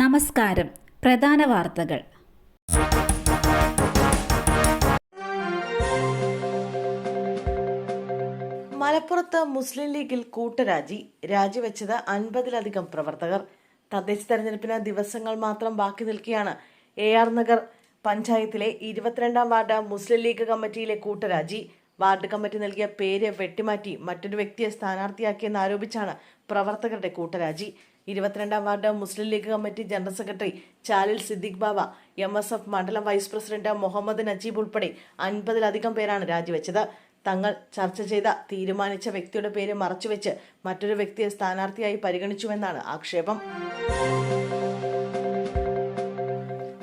നമസ്കാരം. പ്രധാന വാർത്തകൾ. മലപ്പുറത്ത് മുസ്ലിം ലീഗിൽ കൂട്ടരാജി. രാജിവെച്ചത് അൻപതിലധികം പ്രവർത്തകർ. തദ്ദേശ തെരഞ്ഞെടുപ്പിന് ദിവസങ്ങൾ മാത്രം ബാക്കി നിൽക്കെയാണ് എ ആർ നഗർ പഞ്ചായത്തിലെ ഇരുപത്തിരണ്ടാം വാർഡ് മുസ്ലിം ലീഗ് കമ്മിറ്റിയിലെ കൂട്ടരാജി. വാർഡ് കമ്മിറ്റി നൽകിയ പേര് വെട്ടിമാറ്റി മറ്റൊരു വ്യക്തിയെ സ്ഥാനാർത്ഥിയാക്കിയെന്ന് ആരോപിച്ചാണ് പ്രവർത്തകരുടെ കൂട്ടരാജി. ഇരുപത്തിരണ്ടാം ward Muslim League committee general secretary Chalil Siddique Baba M S F മണ്ഡലം വൈസ് പ്രസിഡന്റ് മുഹമ്മദ് നജീബ് ഉൾപ്പെടെ അൻപതിലധികം പേരാണ് രാജിവെച്ചത്. തങ്ങൾ ചർച്ച ചെയ്ത തീരുമാനിച്ച വ്യക്തിയുടെ പേര് മറച്ചുവെച്ച് മറ്റൊരു വ്യക്തിയെ സ്ഥാനാർത്ഥിയായി പരിഗണിച്ചുവെന്നാണ് ആക്ഷേപം.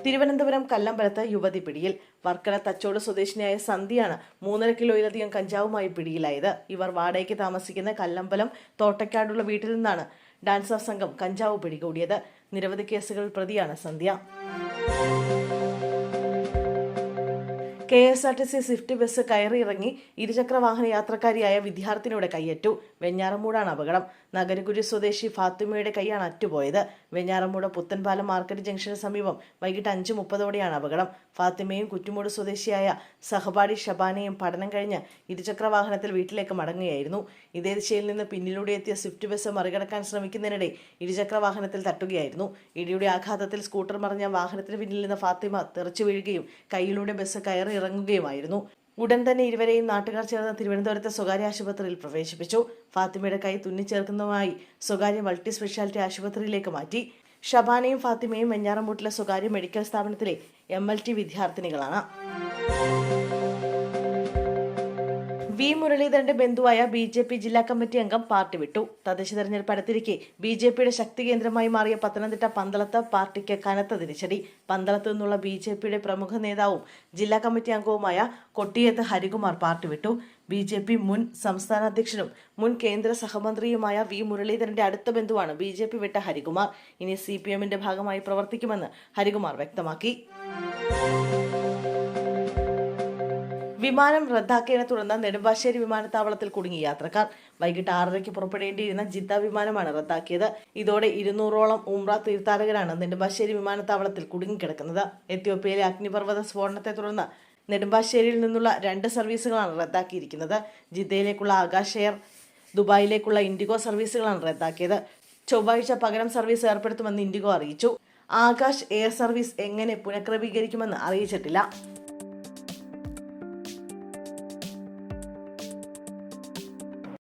തിരുവനന്തപുരം കല്ലമ്പലത്ത് യുവതി പിടിയിൽ. വർക്കല തച്ചോട് സ്വദേശിനിയായ സന്ധ്യയാണ് മൂന്നര കിലോയിലധികം കഞ്ചാവുമായി പിടിയിലായത്. ഇവർ വാടകയ്ക്ക് താമസിക്കുന്ന കല്ലമ്പലം തോട്ടക്കാടുള്ള വീട്ടിൽ നിന്നാണ് ഡാൻസർ സംഘം കഞ്ചാവ് പിടികൂടിയത്. നിരവധി കേസുകളിൽ പ്രതിയാണ് Sandhya. K S R T C swift bus കയറിയിറങ്ങി ഇരുചക്ര വാഹന യാത്രക്കാരിയായ വിദ്യാർത്ഥിനിയുടെ കൈയറ്റു. വെഞ്ഞാറമൂടാണ് അപകടം. നഗരകുരി സ്വദേശി ഫാത്തിമയുടെ കൈയാണ് അറ്റുപോയത്. വെഞ്ഞാറമൂട് പുത്തൻപാലം മാർക്കറ്റ് ജംഗ്ഷന് സമീപം വൈകിട്ട് അഞ്ച് മുപ്പതോടെയാണ് അപകടം. ഫാത്തിമയും കുറ്റുമൂട് സ്വദേശിയായ സഹപാഠി ഷബാനയും പഠനം കഴിഞ്ഞ് ഇരുചക്ര വാഹനത്തിൽ വീട്ടിലേക്ക് മടങ്ങുകയായിരുന്നു. ഇതേ ദിശയിൽ നിന്ന് പിന്നിലൂടെ എത്തിയ സ്വിഫ്റ്റ് ബസ് മറികടക്കാൻ ശ്രമിക്കുന്നതിനിടെ ഇരുചക്ര വാഹനത്തിൽ തട്ടുകയായിരുന്നു. ഇടിയുടെ ആഘാതത്തിൽ സ്കൂട്ടർ മറിഞ്ഞ വാഹനത്തിന് പിന്നിൽ നിന്ന് ഫാത്തിമ തെറിച്ചു വീഴുകയും കൈയിലൂടെ ബസ് കയറി ഇറങ്ങുകയുമായിരുന്നു. ഉടൻ തന്നെ ഇരുവരെയും നാട്ടുകാർ ചേർന്ന് തിരുവനന്തപുരത്തെ സ്വകാര്യ ആശുപത്രിയിൽ പ്രവേശിപ്പിച്ചു. ഫാത്തിമയുടെ കൈ തുന്നിച്ചേർക്കുന്നതുമായി സ്വകാര്യ മൾട്ടി സ്പെഷ്യാലിറ്റി ആശുപത്രിയിലേക്ക് മാറ്റി. ഷബാനയും ഫാത്തിമയും വെഞ്ഞാറമൂട്ടിലെ സ്വകാര്യ മെഡിക്കൽ സ്ഥാപനത്തിലെ എം എൽ ടി വിദ്യാർത്ഥിനികളാണ്. വി മുരളീധരന്റെ ബന്ധുവായ ബി ജെ പി ജില്ലാ കമ്മിറ്റി അംഗം പാർട്ടി വിട്ടു. തദ്ദേശ തെരഞ്ഞെടുപ്പ് അടുത്തിരിക്കെ ബി ജെ പിയുടെ ശക്തി കേന്ദ്രമായി മാറിയ പത്തനംതിട്ട പന്തളത്ത് പാർട്ടിക്ക് കനത്ത തിരിച്ചടി. പന്തളത്ത് നിന്നുള്ള ബി ജെ പിയുടെ പ്രമുഖ നേതാവും ജില്ലാ കമ്മിറ്റി അംഗവുമായ കൊട്ടിയത്ത് ഹരികുമാർ പാർട്ടി വിട്ടു. ബി ജെ പി മുൻ സംസ്ഥാന അധ്യക്ഷനും മുൻ കേന്ദ്ര സഹമന്ത്രിയുമായ വി മുരളീധരന്റെ അടുത്ത ബന്ധുവാണ് ബി ജെ പി വിട്ട ഹരികുമാർ. ഇനി സി പി എമ്മിന്റെ ഭാഗമായി പ്രവർത്തിക്കുമെന്ന് ഹരികുമാർ വ്യക്തമാക്കി. വിമാനം റദ്ദാക്കിയതിനെ തുടർന്ന് നെടുമ്പാശ്ശേരി വിമാനത്താവളത്തിൽ കുടുങ്ങി യാത്രക്കാർ. വൈകിട്ട് ആറരയ്ക്ക് പുറപ്പെടേണ്ടിയിരുന്ന ജിദ്ദ വിമാനമാണ് റദ്ദാക്കിയത്. ഇതോടെ ഇരുന്നൂറോളം ഉംറ തീർത്ഥാടകരാണ് നെടുമ്പാശ്ശേരി വിമാനത്താവളത്തിൽ കുടുങ്ങിക്കിടക്കുന്നത്. എത്യോപ്യയിലെ അഗ്നിപർവത സ്ഫോടനത്തെ തുടർന്ന് നെടുമ്പാശ്ശേരിയിൽ നിന്നുള്ള രണ്ട് സർവീസുകളാണ് റദ്ദാക്കിയിരിക്കുന്നത്. ജിദ്ദയിലേക്കുള്ള ആകാശ് എയർ ദുബായിലേക്കുള്ള ഇൻഡിഗോ സർവീസുകളാണ് റദ്ദാക്കിയത്. ചൊവ്വാഴ്ച പകരം സർവീസ് ഏർപ്പെടുത്തുമെന്ന് ഇൻഡിഗോ അറിയിച്ചു. ആകാശ് എയർ സർവീസ് എങ്ങനെ പുനഃക്രമീകരിക്കുമെന്ന് അറിയിച്ചിട്ടില്ല.